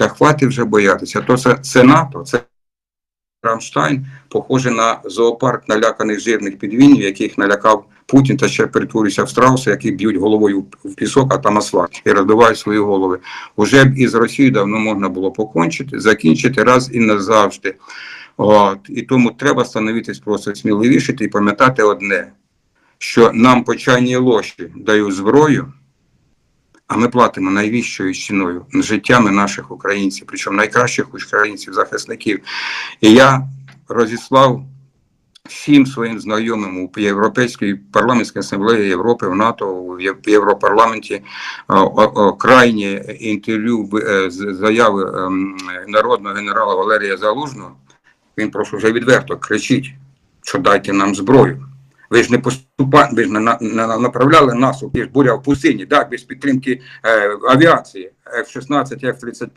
Та хватить вже боятися. То це, це НАТО, це Рамштайн, похоже на зоопарк наляканих жирних підвінів, яких налякав Путін та ще перетворюється в страуси, які б'ють головою в пісок, а там асфальт і розбивають свої голови. Уже б із Росією давно можна було покончити, закінчити раз і назавжди. От. І тому треба становитись просто сміливіше і пам'ятати одне, що нам по чайній ложці дають зброю, а ми платимо найвищою ціною життями наших українців, причому найкращих українців, захисників. І я розіслав всім своїм знайомим у Європейській парламентській асамблеї Європи, в НАТО, в Європарламенті о, крайнє інтерв'ю е, заяви ем, народного генерала Валерія Залужного. Він просто вже відверто кричить, що дайте нам зброю. Ви ж не поступа... ви ж не, на- не направляли нас у буря в пустині, так, без підтримки е, авіації F-16, F-35.